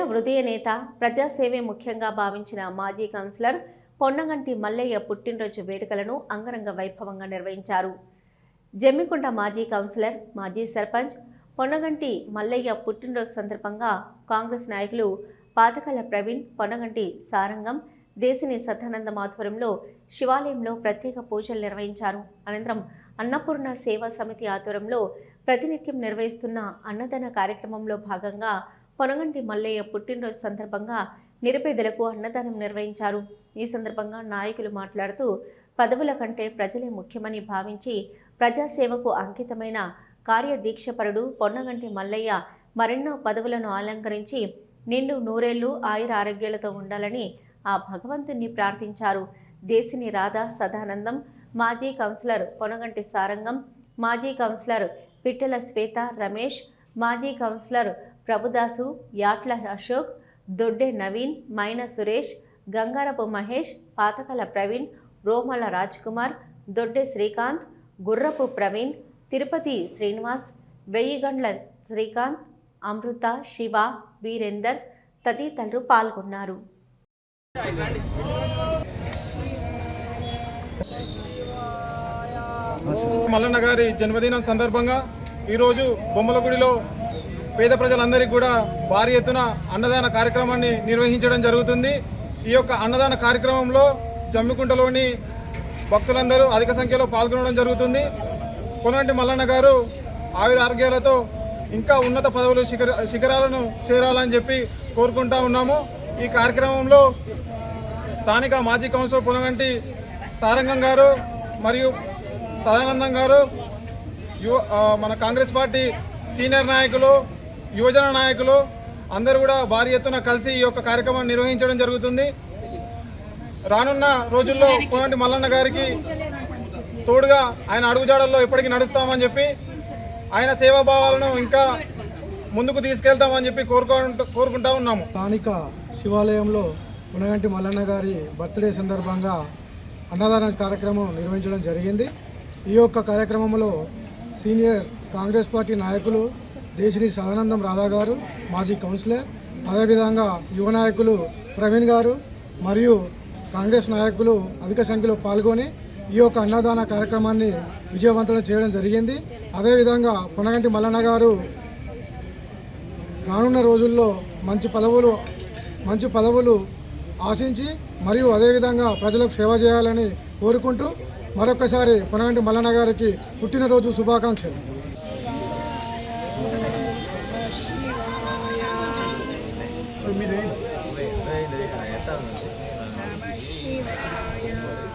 జన హృదయ నేత ప్రజాసేవే ముఖ్యంగా భావించిన మాజీ కౌన్సిలర్ పొన్నగంటి మల్లయ్య పుట్టినరోజు వేడుకలను అంగరంగ వైభవంగా నిర్వహించారు. జమ్మికుంట మాజీ కౌన్సిలర్ మాజీ సర్పంచ్ పొన్నగంటి మల్లయ్య పుట్టినరోజు సందర్భంగా కాంగ్రెస్ నాయకులు పాతకల ప్రవీణ్ పొన్నగంటి సారంగం దేశిని సదానందం ఆధ్వర్యంలో శివాలయంలో ప్రత్యేక పూజలు నిర్వహించారు. అనంతరం అన్నపూర్ణ సేవా సమితి ఆధ్వర్యంలో ప్రతినిత్యం నిర్వహిస్తున్న అన్నదాన కార్యక్రమంలో భాగంగా పొనగంటి మల్లయ్య పుట్టినరోజు సందర్భంగా నిరుపేదలకు అన్నదానం నిర్వహించారు. ఈ సందర్భంగా నాయకులు మాట్లాడుతూ పదవుల కంటే ప్రజలే ముఖ్యమని భావించి ప్రజాసేవకు అంకితమైన కార్యదీక్షపరుడు పొన్నగంటి మల్లయ్య మరెన్నో పదవులను అలంకరించి నిండు నూరేళ్ళు ఆయుర ఆరోగ్యాలతో ఉండాలని ఆ భగవంతుణ్ణి ప్రార్థించారు. దేశిని రాధా సదానందం మాజీ కౌన్సిలర్ పొనగంటి సారంగం మాజీ కౌన్సిలర్ పిట్టల శ్వేత రమేష్ మాజీ కౌన్సిలర్ ప్రభుదాసు యాట్ల అశోక్ దొడ్డె నవీన్ మైన సురేష్ గంగారపు మహేష్ పాతకల ప్రవీణ్ రోమల కుమార్ దొడ్డె శ్రీకాంత్ గుర్రపు ప్రవీణ్ తిరుపతి శ్రీనివాస్ వెయ్యిగండ్ల శ్రీకాంత్ అమృత శివ వీరేందర్ తదితరులు పాల్గొన్నారు. మల్లన్న గారి జన్మదినం సందర్భంగా ఈరోజు బొమ్మలగుడిలో పేద ప్రజలందరికీ కూడా భారీ ఎత్తున అన్నదాన కార్యక్రమాన్ని నిర్వహించడం జరుగుతుంది. ఈ యొక్క అన్నదాన కార్యక్రమంలో జమ్మికుంటలోని భక్తులందరూ అధిక సంఖ్యలో పాల్గొనడం జరుగుతుంది. కొనంటి మల్లన్న గారు ఆవిర ఆరోగ్యాలతో ఇంకా ఉన్నత పదవులు శిఖర శిఖరాలను చేరాలని చెప్పి కోరుకుంటా ఉన్నాము. ఈ కార్యక్రమంలో స్థానిక మాజీ కౌన్సిలర్ పునగంటి సారంగం గారు మరియు సదానందం గారు యువ మన కాంగ్రెస్ పార్టీ సీనియర్ నాయకులు యువజన నాయకులు అందరూ కూడా భారీ ఎత్తున కలిసి ఈ యొక్క కార్యక్రమాన్ని నిర్వహించడం జరుగుతుంది. రానున్న రోజుల్లో కోనంటి మల్లన్న గారికి తోడుగా ఆయన అడుగుజాడల్లో ఎప్పటికీ నడుస్తామని చెప్పి ఆయన సేవాభావాలను ఇంకా ముందుకు తీసుకెళ్తామని చెప్పి కోరుకుంటూ కోరుకుంటా ఉన్నాము. స్థానిక శివాలయంలో మునగంటి మల్లన్న గారి బర్త్డే సందర్భంగా అన్నదాన కార్యక్రమం నిర్వహించడం జరిగింది. ఈ యొక్క కార్యక్రమంలో సీనియర్ కాంగ్రెస్ పార్టీ నాయకులు దేశిని సదానందం రాధా గారు మాజీ కౌన్సిలర్ అదేవిధంగా యువ నాయకులు ప్రవీణ్ గారు మరియు కాంగ్రెస్ నాయకులు అధిక సంఖ్యలో పాల్గొని ఈ యొక్క అన్నదాన కార్యక్రమాన్ని విజయవంతం చేయడం జరిగింది. అదేవిధంగా పొనగంటి మల్లన్న గారు రానున్న రోజుల్లో మంచి పదవులు మంచి పదవులు ఆశించి మరియు అదేవిధంగా ప్రజలకు సేవ చేయాలని కోరుకుంటూ మరొకసారి పొనగంటి మల్లన్న గారికి పుట్టినరోజు శుభాకాంక్షలు. Dumi na yun. Ay,